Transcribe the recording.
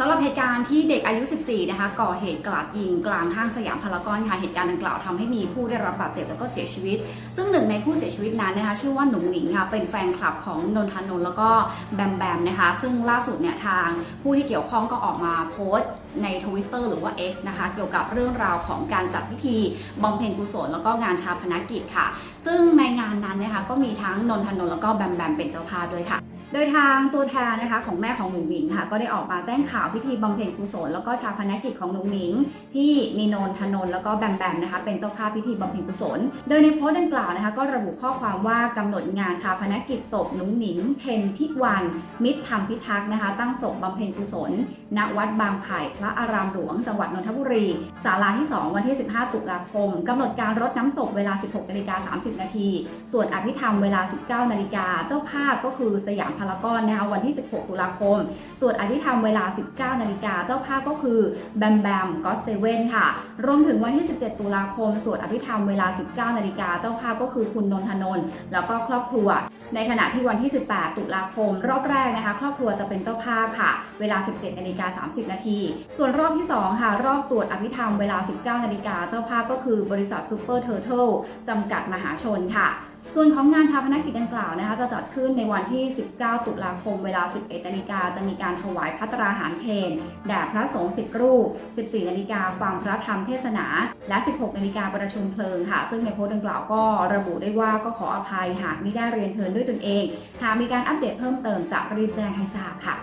สำหรับเหตุการณ์ที่เด็กอายุ 14 นะคะ ก่อเหตุกราดยิงกลางห้างสยามพารากอนค่ะ เหตุการณ์ดังกล่าวทำให้มีผู้ได้รับบาดเจ็บแล้วก็เสียชีวิต ซึ่งหนึ่งในผู้เสียชีวิตนั้นนะคะ ชื่อว่าหนุ่งหนิงค่ะ เป็นแฟนคลับของนนทนนท์แล้วก็แบมแบมนะคะ ซึ่งล่าสุดเนี่ยทางผู้ที่เกี่ยวข้องก็ออกมาโพสต์ในทวิตเตอร์หรือว่า X นะคะ เกี่ยวกับเรื่องราวของการจัดพิธีบำเพ็ญกุศลแล้วก็งานชาปนกิจค่ะ ซึ่งในงานนั้นนะคะก็มีทั้งนนทนนท์แล้วก็แบมแบมเป็นเจ้าภาพด้วยค่ะ โดยทางตัวแทนนะคะของแม่ของหนุ่งหนิงค่ะก็ได้ออกมาแจ้งข่าวพิธีบำเพ็ญกุศลแล้วก็ชาพนกิจของหนุ่งหนิง ที่มีนนทนนท์แล้วก็แบมแบมนะคะเป็นเจ้าภาพพิธีบำเพ็ญกุศล โดยในโพสต์ดังกล่าวนะคะก็ระบุข้อความว่ากำหนดงานชาพนกิจศพหนุ่งหนิงเพนพิวัน มิตรธรรมพิทักษ์นะคะตั้งศพบำเพ็ญกุศล ณวัดบางไผ่พระอารามหลวง จังหวัดนนทบุรีศาลาที่ 2 วันที่ 15 ตุลาคมกำหนดการรดน้ำศพเวลา 16นาฬิกา30 นาทีส่วนอภิธรรมเวลา 19นาฬิกาเจ้าภาพก็คือสยามพารากอนนะคะวันที่ 16 ตุลาคม สวนอภิธรรมเวลา 19 นาฬิกาเจ้าภาพก็คือแบมแบมก็เซเว่นค่ะ รวมถึงวันที่ 17 ตุลาคม สวนอภิธรรมเวลา 19 นาฬิกาเจ้าภาพก็คือคุณนนทนนท์แล้วก็ครอบครัว ในขณะที่วันที่ 18 ตุลาคม รอบแรกนะคะ ครอบครัวจะเป็นเจ้าภาพค่ะ เวลา 17 นาฬิกา 30 นาที ส่วนรอบที่ 2 ค่ะ รอบสวดอภิธรรมเวลา 19 นาฬิกาเจ้าภาพก็คือบริษัทซูเปอร์เทอร์เทิลจำกัดมหาชนค่ะ ส่วนของงานชาพนกิจดังกล่าวนะคะจะจัดขึ้นในวันที่ 19 ตุลาคมเวลา 11 นาฬิกาจะมีการถวายพัตราหารเพลแด่พระสงฆ์10รูป 14 นาฬิกาฟังพระธรรมเทศนา และ 16 นาฬิกาประชุมเพลิงค่ะ ซึ่งในโพสต์ดังกล่าวก็ระบุได้ว่าก็ขออภัยหากไม่ได้เรียนเชิญด้วยตนเอง หากมีการอัปเดตเพิ่มเติมจะรีบแจ้งให้ทราบค่ะ